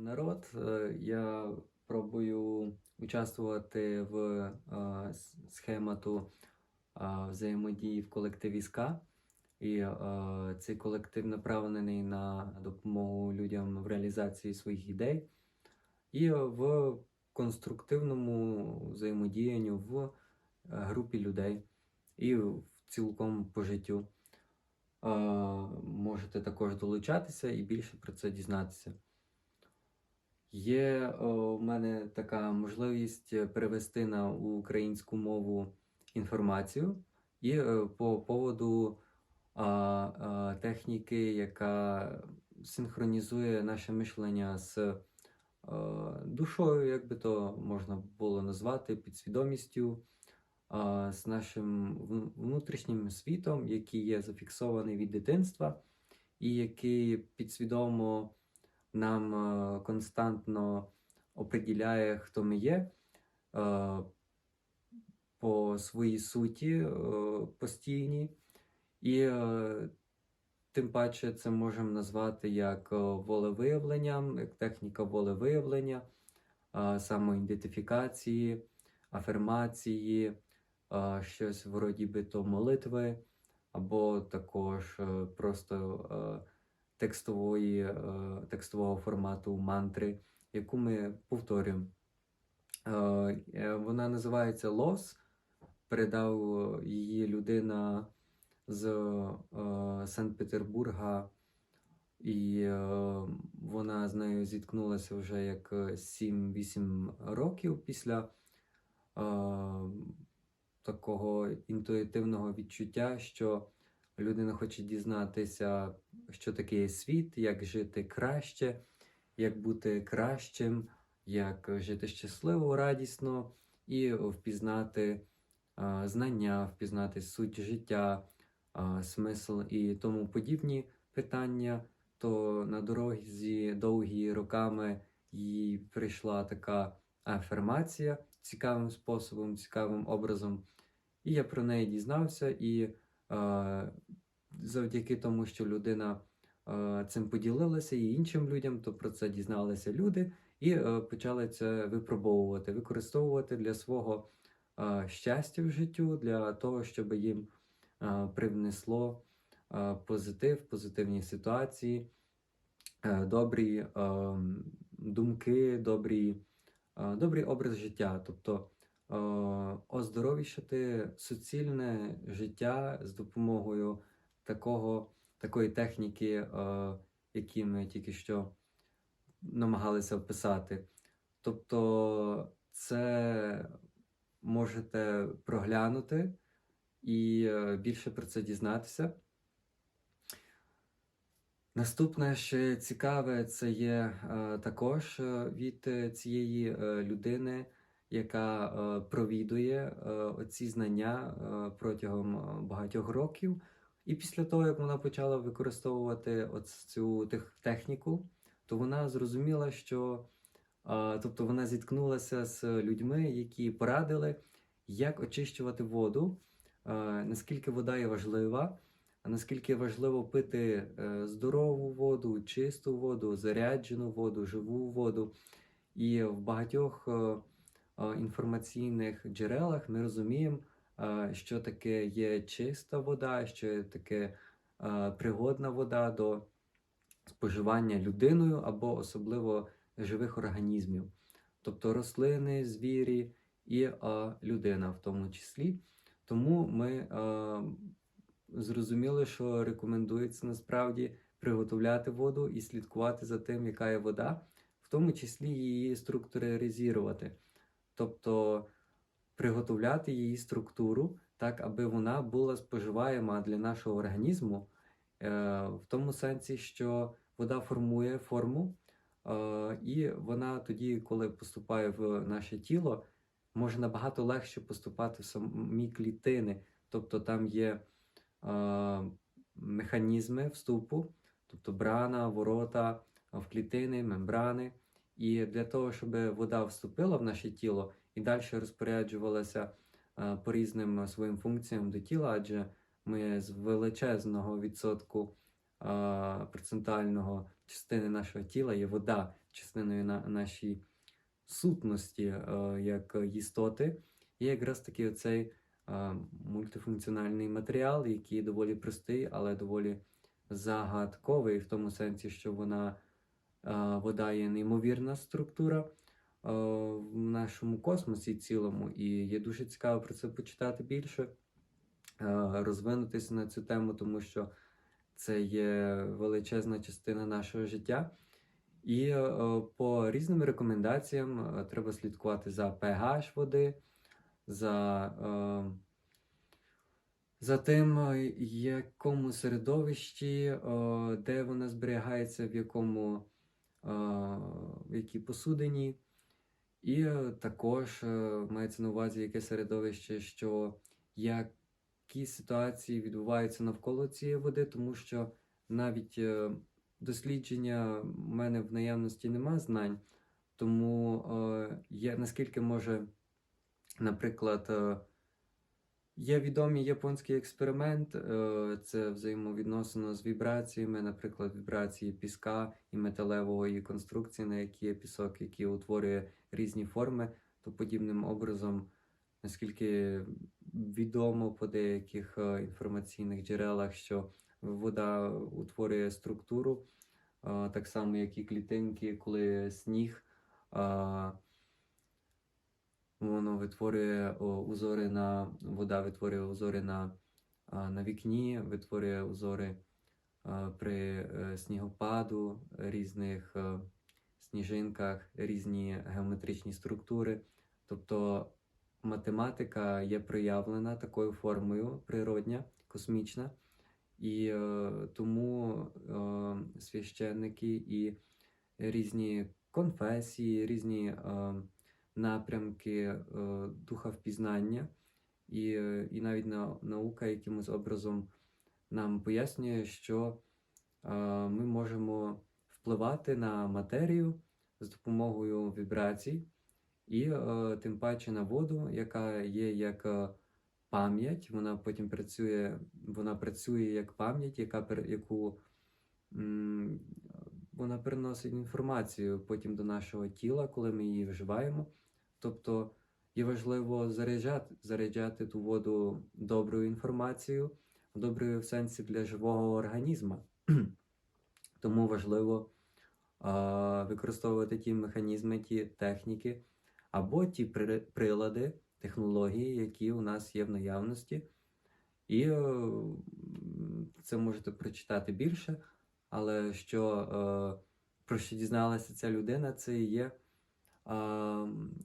народ. Е, Я пробую участвувати в е, схемату е, взаємодії в колективі СКА. І е, цей колектив направлений на допомогу людям в реалізації своїх ідей і в конструктивному взаємодіянню в е, групі людей і в цілком по життю. Е, Можете також долучатися і більше про це дізнатися. Є в мене така можливість е, перевести на українську мову інформацію. І е, по поводу а, а, техніки, яка синхронізує наше мишлення з е, душою, як би то можна було назвати, підсвідомістю, а, з нашим внутрішнім світом, який є зафіксований від дитинства, і який підсвідомо нам е, константно оприділяє, хто ми є е, по своїй суті е, постійній. І тим паче це можемо назвати як волевиявленням, як техніка волевиявлення, самоідентифікації, афірмації, е, щось вроді би то молитви, або також просто текстової, е, текстового формату мантри, яку ми повторюємо. Е, е, Вона називається Лос. Передав її людина з Санкт-Петербурга, і вона з нею зіткнулася вже як е, 7-8 років після такого інтуїтивного відчуття, що людина хоче дізнатися, що таке є світ, як жити краще, як бути кращим, як жити щасливо, радісно і впізнати а, знання, впізнати суть життя, а, смисл і тому подібні питання. То на дорозі довгі роками їй прийшла така афірмація цікавим способом, цікавим образом. І я про неї дізнався, і завдяки тому, що людина е, цим поділилася і іншим людям, то про це дізналися люди і е, почали це випробовувати, використовувати для свого е, щастя в життю, для того, щоб їм привнесло позитив, позитивні ситуації, добрі думки, добрі, добрий образ життя. Тобто оздоровішати суцільне життя з допомогою такого, такої техніки, е, які ми тільки що намагалися описати. Тобто, це можете проглянути і е, більше про це дізнатися. Наступне ще цікаве, це є е, також е, від цієї е, людини, яка е, провідує е, оці знання е, протягом е, багатьох років. І після того, як вона почала використовувати цю техніку, то вона зрозуміла, що тобто вона зіткнулася з людьми, які порадили, як очищувати воду, наскільки вода є важлива. Наскільки важливо пити е, здорову воду, чисту воду, заряджену воду, живу воду. І в багатьох е, е, інформаційних джерелах ми розуміємо, що таке є чиста вода, що таке е, пригодна вода до споживання людиною або особливо живих організмів, тобто рослини, звірі і людина в тому числі. Тому ми зрозуміли, що рекомендується насправді приготовляти воду і слідкувати за тим, яка є вода, в тому числі її структуризувати, тобто приготовляти її структуру так, аби вона була споживаєма для нашого організму, е, в тому сенсі, що вода формує форму, е, і вона тоді, коли поступає в наше тіло, може набагато легше поступати в самі клітини, тобто там є е, механізми вступу, тобто брана, ворота в клітини, мембрани. І для того, щоб вода вступила в наше тіло і далі розпоряджувалася е, по різним своїм функціям до тіла, адже ми з величезного відсотку а, процентального частини нашого тіла є вода частиною на нашій сутності е, як істоти. І якраз таки оцей е, мультифункціональний матеріал, який доволі простий, але доволі загадковий в тому сенсі, що вона е, вода є неймовірна структура е, в нашому космосі цілому, і є дуже цікаво про це почитати більше, е, розвинутися на цю тему, тому що це є величезна частина нашого життя. І е, по різним рекомендаціям е, треба слідкувати за pH води, за, е, за тим, е, якому середовищі, е, де вона зберігається, в якому в посудині. І також е, мається на увазі яке середовище, що які ситуації відбуваються навколо цієї води, тому що навіть е, дослідження в мене в наявності нема знань, тому е, наскільки може, наприклад, є відомий японський експеримент, е, це взаємовідносено з вібраціями, наприклад, вібрації піска і металевої конструкції, на якій є пісок, який утворює різні форми, то подібним образом, наскільки відомо по деяких е, інформаційних джерелах, що вода утворює структуру, так само, як і клітинки, коли сніг, воно витворює узори на вода витворює узори на, на вікні, витворює узори при е, снігопаду, різних е, сніжинках, різні геометричні структури. Тобто математика є проявлена такою формою природня, космічна. І е, тому е, священники і різні конфесії, різні е, напрямки е, духа впізнання, і, е, і навіть на, наука якимось образом нам пояснює, що е, ми можемо впливати на матерію з допомогою вібрацій, і тим паче на воду, яка є як пам'ять, вона потім працює, вона працює як пам'ять, яка яку вона переносить інформацію потім до нашого тіла, коли ми її вживаємо. Тобто є важливо заряджати, заряджати ту воду доброю інформацією, доброю в сенсі для живого організму. Тому важливо а, використовувати ті механізми, ті техніки або ті при- прилади, технології, які у нас є в наявності. І е, це можете прочитати більше, але що, е, про що дізналася ця людина, це і є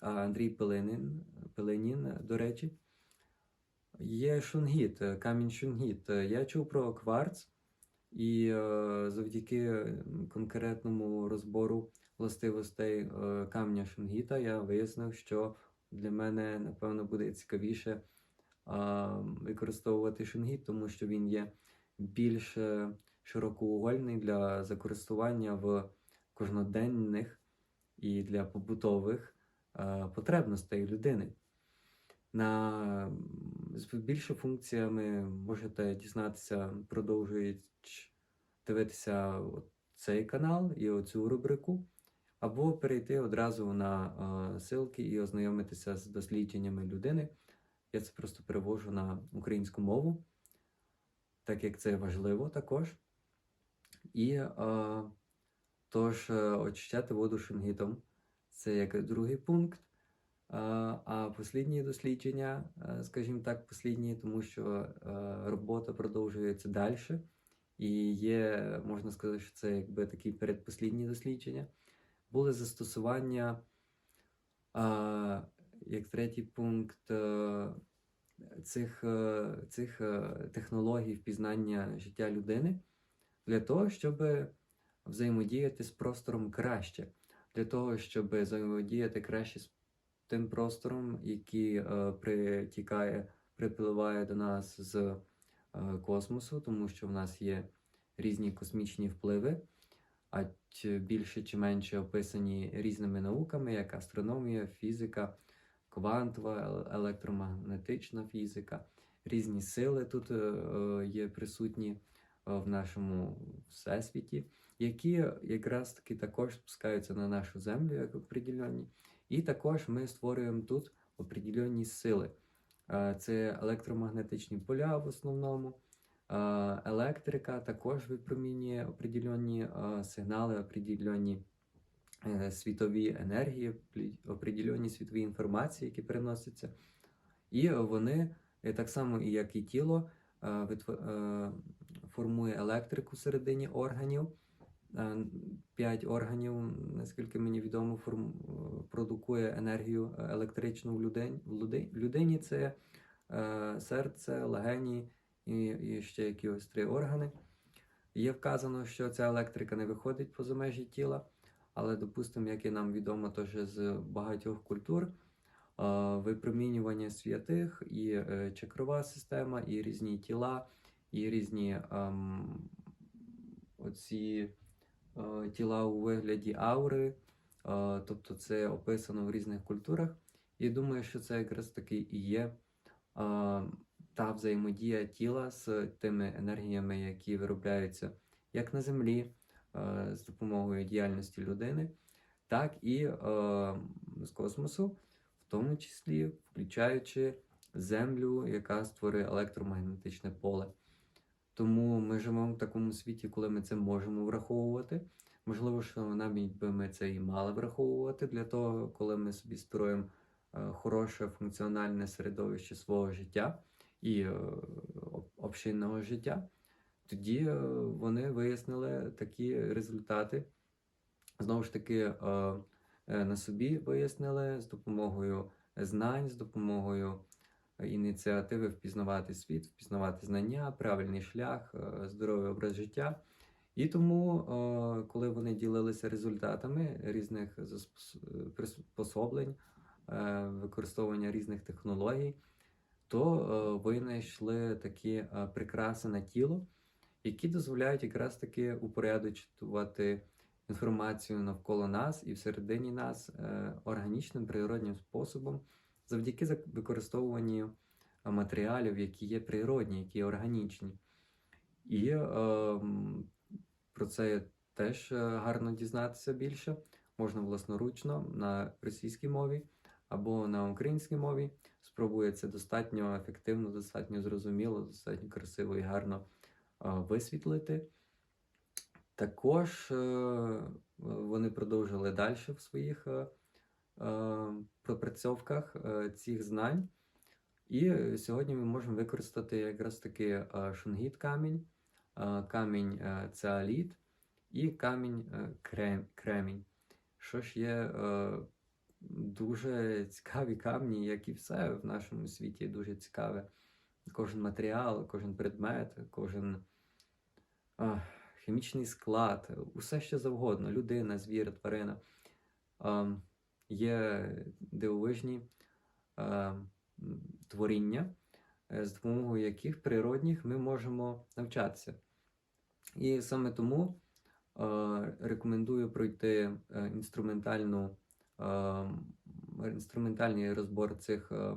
Андрій Пеленін, Пеленін, до речі. Є шунгіт, е, камінь шунгіт. Е, Я чув про кварц, і е, завдяки конкретному розбору властивостей камня шунгіта я вияснив, що для мене, напевно, буде цікавіше використовувати шунгіт, тому що він є більш широкоугольний для закористування в кожноденних і для побутових е, потребностей людини. На з більше функціями можете дізнатися, продовжуючи дивитися цей канал і оцю рубрику, або перейти одразу на е, ссылки і ознайомитися з дослідженнями людини. Я це просто перевожу на українську мову, так як це важливо також. І е, тож, е, очищати воду шунгітом це як другий пункт. А, послідні дослідження, е, скажімо так, послідні, тому що е, робота продовжується далі. І є, можна сказати, що це якби такі передпослідні дослідження. Були застосування, як третій пункт, цих, цих технологій впізнання життя людини для того, щоб взаємодіяти з простором краще, для того, щоб взаємодіяти краще з тим простором, який е, притікає, припливає до нас з е, космосу, тому що в нас є різні космічні впливи, а більше чи менше описані різними науками, як астрономія, фізика, квантова, електромагнетична фізика, різні сили тут е, е, є присутні в нашому всесвіті, які якраз таки також спускаються на нашу землю як определенні. І також ми створюємо тут определенні сили. Це електромагнетичні поля в основному. Електрика також випромінює определенні сигнали, определенні е, світові енергії, определенні світові інформації, які переносяться. І вони, е, так само як і тіло, формує електрику всередині органів. Е, П'ять органів, наскільки мені відомо, форм... е, продукує енергію е, електричну в людині. В людині це серце, легені і, і ще якісь три органи. Є вказано, що ця електрика не виходить поза межі тіла, але, допустимо, як і нам відомо теж з багатьох культур, випромінювання святих і чакрова система, і різні тіла, і різні ем, оці тіла у вигляді аури. Е, тобто це описано в різних культурах. І думаю, що це якраз таки і є е, та взаємодія тіла з тими енергіями, які виробляються як на землі е, з допомогою діяльності людини, так і е, з космосу, в тому числі включаючи землю, яка створює електромагнетичне поле. Тому ми живемо в такому світі, коли ми це можемо враховувати. Можливо, що навіть би ми це і мали враховувати для того, коли ми собі строїмо е, хороше функціональне середовище свого життя і е, общинного життя. Тоді е, вони вияснили такі результати. Знову ж таки, на собі вияснили з допомогою знань, з допомогою ініціативи впізнавати світ, впізнавати знання, правильний шлях, е, здоровий образ життя. І тому, е, коли вони ділилися результатами різних приспособлень, е, використовування різних технологій, то винайшли такі прикраси на тіло, які дозволяють якраз таки упорядочувати інформацію навколо нас і всередині нас органічним природнім способом, завдяки використовуванню е, матеріалів, які є природні, які є органічні. І е, про це теж е, гарно дізнатися більше. Можна власноручно на російській мові або на українській мові. Спробує це достатньо ефективно, достатньо зрозуміло, достатньо красиво і гарно е, висвітлити. Також е, вони продовжили далі в своїх е, пропрацьовках е, цих знань. І е, сьогодні ми можемо використати якраз таки е, шунгіт камінь, е, камінь е, цеоліт і камінь е, кремінь. Що ж є е, дуже цікаві камні, як і все в нашому світі дуже цікаве. Кожен матеріал, кожен предмет, кожен е, хімічний склад, усе що завгодно, людина, звір, тварина. Є дивовижні е, творіння, е, з допомогою яких природних ми можемо навчатися. І саме тому е, рекомендую пройти е, інструментальну, е, інструментальний розбор цих е,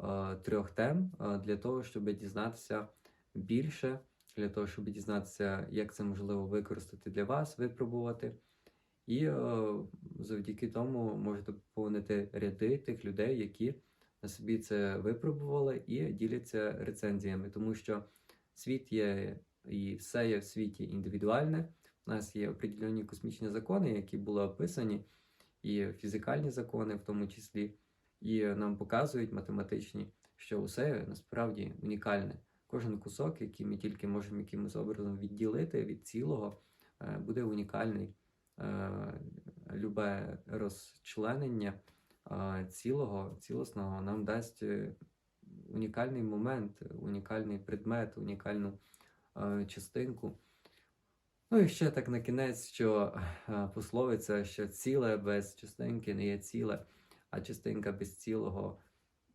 е, трьох тем е, для того, щоб дізнатися більше, для того, щоб дізнатися, як це можливо використати для вас, випробувати. І е, завдяки тому можете поповнити ряди тих людей, які на собі це випробували і діляться рецензіями, тому що світ є і все є в світі індивідуальне. У нас є определені космічні закони, які були описані, і фізикальні закони, в тому числі, і нам показують математичні, що усе насправді унікальне. Кожен кусок, який ми тільки можемо якимось образом відділити від цілого, е, буде унікальний. Е, Любе розчленення е, цілого, цілісного нам дасть е, унікальний момент, унікальний предмет, унікальну частинку. Ну і ще так на кінець, що пословиця, що ціле без частинки не є ціле, а частинка без цілого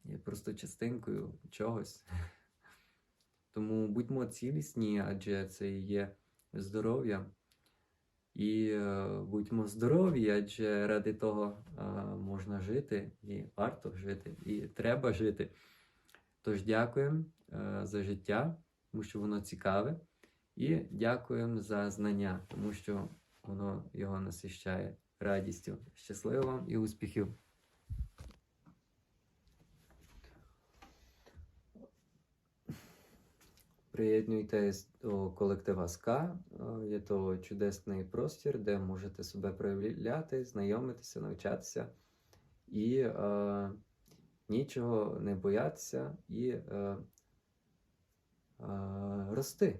є просто частинкою чогось. Тому будьмо цілісні, адже це є здоров'я. І е, будьмо здорові, адже ради того е, можна жити, і варто жити, і треба жити. Тож дякуємо е, за життя, тому що воно цікаве. І дякуємо за знання, тому що воно його насищає радістю. Щасливо вам і успіхів! Приєднуйтесь до колектива СКА. Е, Є то чудесний простір, де можете себе проявляти, знайомитися, навчатися і е, нічого не боятися і е, е, рости.